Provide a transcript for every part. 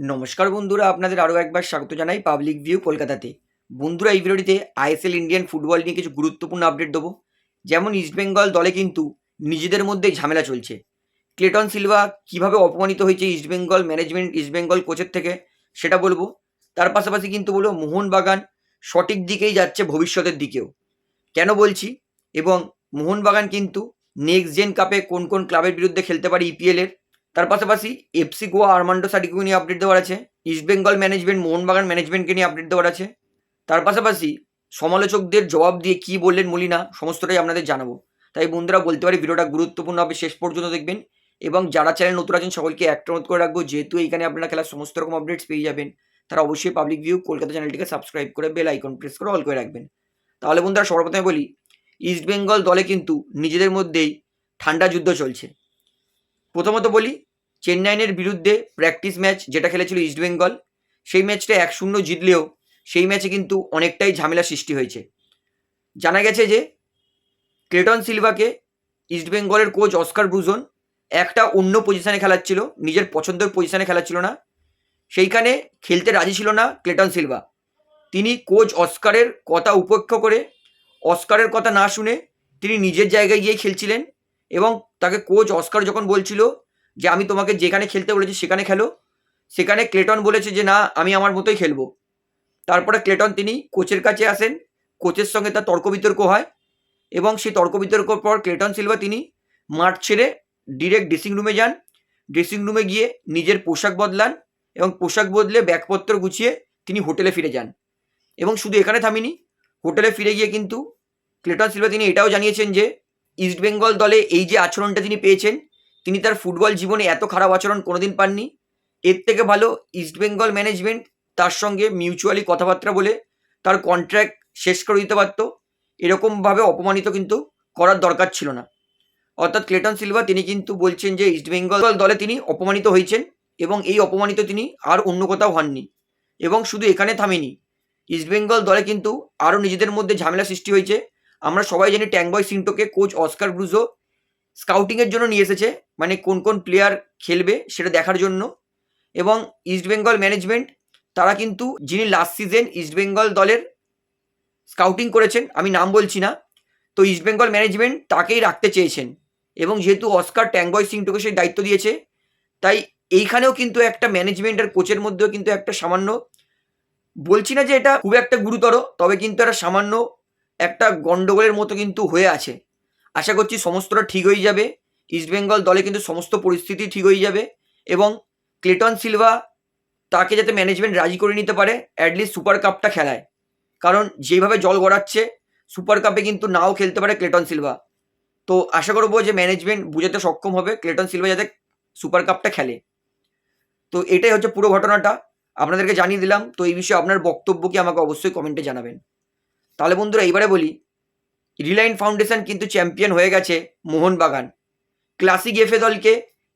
নমস্কার বন্ধুরা, আপনাদের আরও একবার স্বাগত জানাই পাবলিক ভিউ কলকাতাতে। বন্ধুরা, এই ভিডিওটিতে আইএসএল ইন্ডিয়ান ফুটবল নিয়ে কিছু গুরুত্বপূর্ণ আপডেট দেবো। যেমন ইস্টবেঙ্গল দলে কিন্তু নিজেদের মধ্যে ঝামেলা চলছে। ক্লেটন সিলভা কীভাবে অপমানিত হয়েছে ইস্টবেঙ্গল ম্যানেজমেন্ট ইস্টবেঙ্গল কোচের থেকে, সেটা বলব। তার পাশাপাশি কিন্তু বলব, মোহনবাগান সঠিক দিকেই যাচ্ছে ভবিষ্যতের দিকেও। কেন বলছি? এবং মোহনবাগান কিন্তু নেক্সট জেন কাপে কোন কোন ক্লাবের বিরুদ্ধে খেলতে পারে ইপিএলের তার পাশাপাশি এফসি গোয়া আর্মান্ডো সাডিকে নিয়ে আপডেট দেওয়ার আছে ইস্টবেঙ্গল ম্যানেজমেন্ট মোহনবাগান ম্যানেজমেন্টকে নিয়ে আপডেট দেওয়ার আছে। তার পাশাপাশি সমালোচকদের জবাব দিয়ে কি বললেন মলিনা, সমস্তটাই আপনাদের জানাব। তাই বন্ধুরা, বলতে পারি ভিডিওটা গুরুত্বপূর্ণ হবে, শেষ পর্যন্ত দেখবেন। এবং যারা চ্যানেল নতুন আছেন, সকলকে একটা করে রাখব, যেহেতু এইখানে আপনারা খেলার সমস্ত রকম আপডেটস পেয়ে যাবেন, তারা অবশ্যই পাবলিক ভিউ কলকাতা চ্যানেলটিকে সাবস্ক্রাইব করে বেল আইকন প্রেস করে অল করে রাখবেন। তাহলে বন্ধুরা সর্বপ্রথমে বলি ইস্টবেঙ্গল দলে কিন্তু নিজেদের মধ্যেই ঠান্ডা যুদ্ধ চলছে। প্রথমত বলি চেন্নাইনের বিরুদ্ধে প্র্যাকটিস ম্যাচ যেটা খেলেছিল ইস্টবেঙ্গল সেই ম্যাচটা এক শূন্য জিতলেও সেই ম্যাচে কিন্তু অনেকটাই ঝামেলা সৃষ্টি হয়েছে। জানা গেছে যে, ক্লেটন সিলভাকে ইস্টবেঙ্গলের কোচ অস্কার ব্রুজন একটা অন্য পজিশনে খেলাচ্ছিল, নিজের পছন্দের পজিশনে খেলাচ্ছিল না। সেইখানে খেলতে রাজি ছিল না ক্লেটন সিলভা। তিনি কোচ অস্কারের কথা উপেক্ষা করে, অস্কারের কথা না শুনে তিনি নিজের জায়গায় গিয়ে খেলছিলেন। এবং তাকে কোচ অস্কার যখন বলছিল যে, আমি তোমাকে যেখানে খেলতে বলেছি সেখানে খেলো। সেখানে ক্লেটন বলেছে যে, না, আমি আমার মতোই খেলব। তারপরে ক্লেটন তিনি কোচের কাছে আসেন। কোচের সঙ্গে তার তর্ক বিতর্ক হয় এবং সেই তর্ক বিতর্কর পর ক্লেটন সিলভা তিনি মাঠ ছেড়ে ডিরেক্ট ড্রেসিং রুমে যান। ড্রেসিং রুমে গিয়ে নিজের পোশাক বদলান এবং পোশাক বদলে ব্যাগপত্র গুছিয়ে তিনি হোটেলে ফিরে যান এবং শুধু এখানে থামিনি, হোটেলে ফিরে গিয়ে কিন্তু ক্লেটন সিলভা তিনি এটাও জানিয়েছেন যে ইস্টবেঙ্গল দলে এই যে আচরণটা তিনি পেয়েছেন, তিনি তার ফুটবল জীবনে এত খারাপ আচরণ কোনোদিন পাননি। এর থেকে ভালো ইস্টবেঙ্গল ম্যানেজমেন্ট তার সঙ্গে মিউচুয়ালি কথাবার্তা বলে তার কন্ট্রাক্ট শেষ করে দিতে পারতো। এরকমভাবে অপমানিত কিন্তু করার দরকার ছিল না। অর্থাৎ ক্লেটন সিলভা, তিনি কিন্তু বলছেন যে ইস্টবেঙ্গল দলে তিনি অপমানিত হয়েছেন এবং এই অপমানিত তিনি আর অন্য কোথাও হননি এবং শুধু এখানে থামেনি। ইস্টবেঙ্গল দলে কিন্তু আরও নিজেদের মধ্যে ঝামেলা সৃষ্টি হয়েছে। আমরা সবাই জানি ট্যাংবয় সিংটোকে কোচ অস্কার ব্রুজো স্কাউটিংয়ের জন্য নিয়ে এসেছে মানে কোন কোন প্লেয়ার খেলবে সেটা দেখার জন্য। এবং ইস্টবেঙ্গল ম্যানেজমেন্ট তারা কিন্তু যিনি লাস্ট সিজন ইস্টবেঙ্গল দলের স্কাউটিং করেছেন, আমি নাম বলছি না, তো ইস্টবেঙ্গল ম্যানেজমেন্ট তাকেই রাখতে চেয়েছেন। এবং যেহেতু অস্কার ট্যাংবয় সিংটোকে সেই দায়িত্ব দিয়েছে, তাই এইখানেও কিন্তু একটা ম্যানেজমেন্ট আর কোচের মধ্যেও কিন্তু একটা সামান্য, বলছি না যে এটা খুব একটা গুরুতর, তবে কিন্তু একটা সামান্য একটা গন্ডগোলের মতো কিন্তু হয়ে আছে। আশা করছি সমস্তটা ঠিক হয়ে যাবে। ইস্টবেঙ্গল দলে কিন্তু সমস্ত পরিস্থিতি ঠিক হয়ে যাবে এবং ক্লেটন সিলভা তাকে যাতে ম্যানেজমেন্ট রাজি করে নিতে পারে অ্যাটলিস্ট সুপার কাপটা খেলায়। কারণ যেভাবে জল গড়াচ্ছে সুপার কাপে কিন্তু নাও খেলতে পারে ক্লেটন সিলভা তো আশা করব যে ম্যানেজমেন্ট বুঝাতে সক্ষম হবে ক্লেটন সিলভা যাতে সুপার কাপটা খেলে। তো এটাই হচ্ছে পুরো ঘটনাটা। আপনাদেরকে জানিয়ে দিলাম। তো এই বিষয়ে আপনার বক্তব্য কি আমাকে অবশ্যই কমেন্টে জানাবেন। তাহলে বন্ধুরা এইবারে বলি রিলায়েন্স ফাউন্ডেশন কিন্তু চ্যাম্পিয়ন হয়ে গেছে মোহনবাগান। ক্লাসিক এফএ দলকে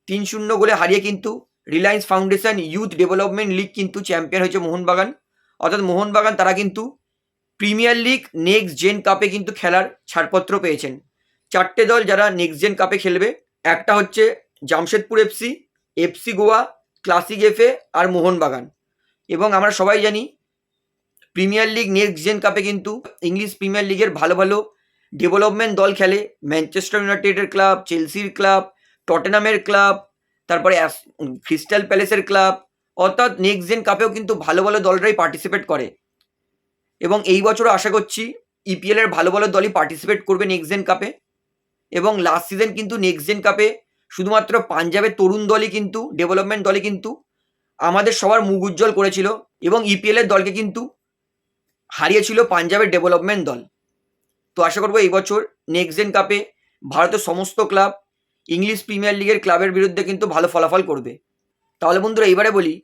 তিন শূন্য গোলে হারিয়ে কিন্তু Reliance Foundation Youth Development League কিন্তু চ্যাম্পিয়ন হয়েছে মোহনবাগান। অর্থাৎ মোহনবাগান তারা কিন্তু প্রিমিয়ার লিগ নেক্সট জেন কাপে কিন্তু খেলার ছাড়পত্র পেয়েছেন। চারটে দল যারা নেক্সট জেন কাপে খেলবে, একটা হচ্ছে Jamshedpur FC FC Goa classic FA আর মোহনবাগান। এবং আমরা সবাই জানি প্রিমিয়ার লিগ নেক্সট জেন কাপে কিন্তু ইংলিশ প্রিমিয়ার লিগের ভালো ভালো ডেভেলপমেন্ট দল খেলে। ম্যানচেস্টার ইউনাইটেডের ক্লাব চেলসির ক্লাব টটেনামের ক্লাব তারপরে ক্রিস্টাল প্যালেসের ক্লাব অর্থাৎ নেক্সট জেন কাপেও কিন্তু ভালো ভালো দলরাই পার্টিসিপেট করে। এবং এই বছরও আশা করছি ইপিএলের ভালো ভালো দলই পার্টিসিপেট করবে নেক্সট জেন কাপে এবং লাস্ট সিজন কিন্তু নেক্সট জেন কাপে শুধুমাত্র পাঞ্জাবের তরুণ দলই কিন্তু ডেভেলপমেন্ট দলই কিন্তু আমাদের সবার মুখ উজ্জ্বল করেছিল। এবং ইপিএলের দলকে কিন্তু হারিয়েছিল পাঞ্জাবের ডেভেলপমেন্ট দল। তো আশা করব এই বছর নেক্সট জেন কাপে ভারতের সমস্ত ক্লাব ইংলিশ প্রিমিয়ার লিগের ক্লাবের বিরুদ্ধে কিন্তু ভালো ফলাফল করবে। তাহলে বন্ধুরা এইবারে বলি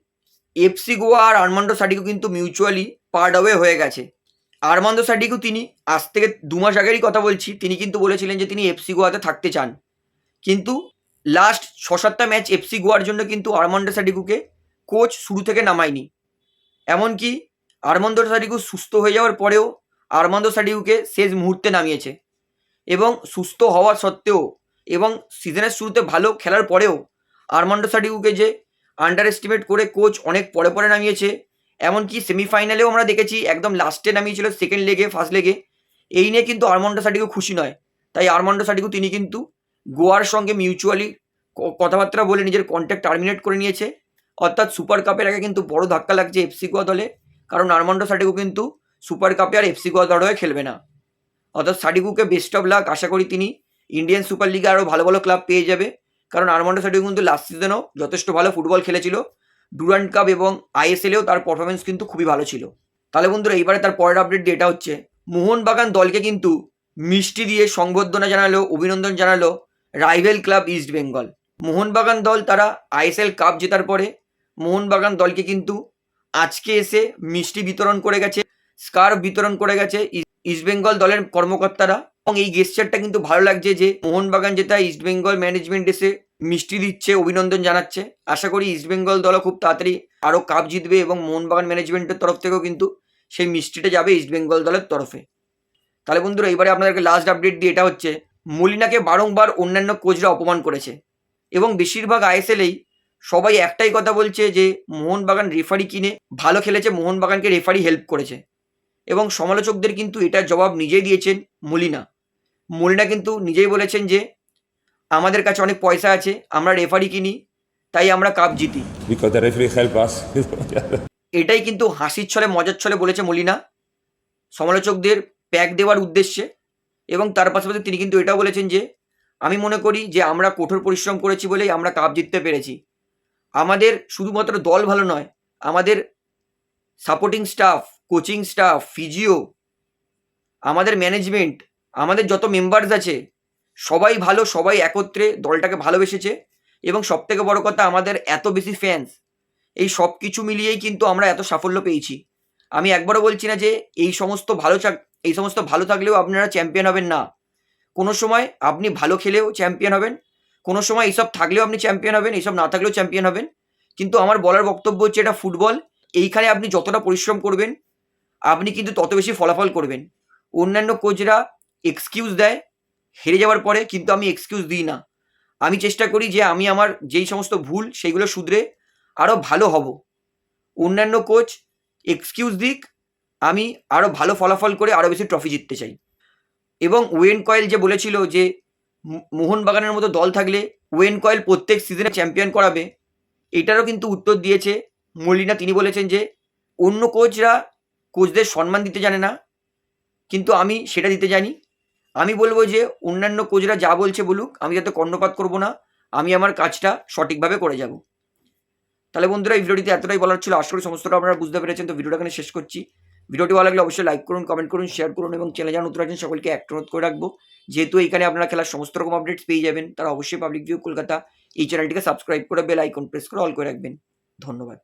এফসি গোয়া আর আরমান্ডো সাডিকো কিন্তু মিউচুয়ালি পার্ট অ্যাওয়ে হয়ে গেছে। আরমান্ডো সাডিকো তিনি, আজ থেকে দু মাস আগেরই কথা বলছি, তিনি কিন্তু বলেছিলেন যে তিনি এফসি গোয়াতে থাকতে চান। কিন্তু লাস্ট ছ সাতটা ম্যাচ এফসি গোয়ার জন্য কিন্তু আরমান্ডো সাডিকুকে কোচ শুরু থেকে নামায়নি। এমনকি আরমান্ডো সাডিকু সুস্থ হয়ে যাওয়ার পরেও আরমান্ডো সাডিকুকে শেষ মুহূর্তে নামিয়েছে এবং সুস্থ হওয়া সত্ত্বেও এবং সিজনের শুরুতে ভালো খেলার পরেও আরমান্ডো সাডিকুকে যে আন্ডার এস্টিমেট করে কোচ অনেক পরে পরে নামিয়েছে, এমনকি সেমিফাইনালেও আমরা দেখেছি একদম লাস্টে নামিয়েছিল সেকেন্ড লেগে ফার্স্ট লেগে এই নিয়ে কিন্তু আরমান্ডো সাডিকো খুশি নয়। তাই আরমান্ডো সাডিকো তিনি কিন্তু গোয়ার সঙ্গে মিউচুয়ালি কথাবার্তা বলে নিজের কন্ট্যাক্ট টার্মিনেট করে নিয়েছে। অর্থাৎ সুপার কাপের আগে কিন্তু বড় ধাক্কা লাগছে এফসি গোয়া দলে। কারণ আরমান্ডো সাডিকো কিন্তু সুপার কাপে আর এফসি গোয়া হয়ে খেলবে না। অর্থাৎ সাডিকুকে বেস্ট অফ লাক আশা করি তিনি ইন্ডিয়ান সুপার লিগে আরও ভালো ভালো ক্লাব পেয়ে যাবে। কারণ আরমান্ডো সাডিকো কিন্তু লাস্ট সিজনেও যথেষ্ট ভালো ফুটবল খেলেছিল। ডুরান্ড কাপ এবং আইএসএলেও তার পারফরমেন্স কিন্তু খুবই ভালো ছিল। তাহলে বন্ধুরা, এইবারে তার পরের আপডেট যেটা হচ্ছে মোহনবাগান দলকে কিন্তু মিষ্টি দিয়ে সংবর্ধনা জানালো, অভিনন্দন জানালো rival club East Bengal Mohun Bagan দল তারা আইএসএল কাপ জেতার পরে মোহনবাগান দলকে কিন্তু আজকে এসে মিষ্টি বিতরণ করে গেছে, স্কার্ফ বিতরণ করে গেছে ইস্ট বেঙ্গল দলের কর্মকর্তারা। এবং এই গেস্টারটা কিন্তু ভালো লাগছে যে মোহনবাগান যেটা ইস্ট বেঙ্গল ম্যানেজমেন্ট এসে মিষ্টি দিচ্ছে, অভিনন্দন জানাচ্ছে। আশা করি ইস্ট বেঙ্গল দলও খুব তাড়াতাড়ি আরও কাপ জিতবে এবং মোহনবাগান ম্যানেজমেন্টের তরফ থেকেও কিন্তু সেই মিষ্টিটা যাবে ইস্ট বেঙ্গল দলের তরফে। তাহলে বন্ধুরা, এবারে আপনাদেরকে লাস্ট আপডেট দিয়ে এটা হচ্ছে, মলিনাকে বারংবার অন্যান্য কোচরা অপমান করেছে। এবং বেশিরভাগ আইএসএলেই সবাই একটাই কথা বলছে যে মোহনবাগান রেফারি কিনে ভালো খেলেছে মোহনবাগানকে রেফারি হেল্প করেছে। এবং সমালোচকদের কিন্তু এটার জবাব নিজেই দিয়েছেন মলিনা। মলিনা কিন্তু নিজেই বলেছেন যে আমাদের কাছে অনেক পয়সা আছে আমরা রেফারি কিনি তাই আমরা কাপ জিতি. এটাই কিন্তু হাসির ছলে মজার ছলে বলেছে মলিনা। সমালোচকদের প্যাক দেওয়ার উদ্দেশ্যে। এবং তার পাশাপাশি তিনি কিন্তু এটাও বলেছেন যে আমি মনে করি যে আমরা কঠোর পরিশ্রম করেছি বলেই আমরা কাপ জিততে পেরেছি। আমাদের শুধুমাত্র দল ভালো নয়, আমাদের supporting staff coaching staff physio আমাদের ম্যানেজমেন্ট আমাদের যত মেম্বার্স আছে, সবাই ভালো, সবাই একত্রে দলটাকে ভালোবেসেছে এবং সবথেকে বড় কথা, আমাদের এত বেশি ফ্যান্স এই সব কিছু মিলিয়েই কিন্তু আমরা এত সাফল্য পেয়েছি। আমি একবারও বলছি না যে এই সমস্ত ভালো এই সমস্ত ভালো থাকলেও আপনারা চ্যাম্পিয়ন হবেন না। কোনো সময় আপনি ভালো খেলেও চ্যাম্পিয়ন হবেন কোনো সময় এইসব থাকলেও আপনি চ্যাম্পিয়ন হবেন, এইসব না থাকলেও চ্যাম্পিয়ন হবেন। কিন্তু আমার বলার বক্তব্য হচ্ছে এটা ফুটবল। এইখানে আপনি যতটা পরিশ্রম করবেন, আপনি কিন্তু তত বেশি ফলাফল করবেন। অন্যান্য কোচরা এক্সকিউজ দেয়, হেরে যাওয়ার পরে কিন্তু আমি এক্সকিউজ দিই না। আমি চেষ্টা করি যে আমি আমার যেই সমস্ত ভুল সেইগুলো শুধরে আরও ভালো হব। অন্যান্য কোচ এক্সকিউজ দিক, আমি আরও ভালো ফলাফল করে আরও বেশি ট্রফি জিততে চাই। এবং ওয়েন কয়েল যে বলেছিল যে মোহনবাগানের মতো দল থাকলে ওয়েন কয়েল প্রত্যেক সিজনে চ্যাম্পিয়ন করাবে। এটারও কিন্তু উত্তর দিয়েছে মলিনা। তিনি বলেছেন যে, অন্য কোচরা কোচদের সম্মান দিতে জানে না। কিন্তু আমি সেটা দিতে জানি। আমি বলব যে, অন্যান্য কোচরা যা বলছে বলুক, আমি যাতে কর্ণপাত করব না, আমি আমার কাজটা সঠিকভাবে করে যাব। তাহলে বন্ধুরা, এই ভিডিওটিতে এতটাই বলার ছিল। আশা করি সমস্তটা আপনারা বুঝতে পেরেছেন। তো ভিডিওটা এখানে শেষ করছি। ভিডিওটি ভালো লাগলে অবশ্যই লাইক করুন কমেন্ট করুন শেয়ার করুন এবং চ্যানেল যারা নতুন আছেন সকলকে এক অনুরোধ করে রাখব। যেহেতু এখানে আপনারা খেলার সমস্ত রকম আপডেটস পেয়ে যাবেন, তারা অবশ্যই পাবলিক ভিউ কলকাতা এই চ্যানেলটিকে সাবস্ক্রাইব করে বেল আইকন প্রেস করে অল করে রাখবেন। ধন্যবাদ।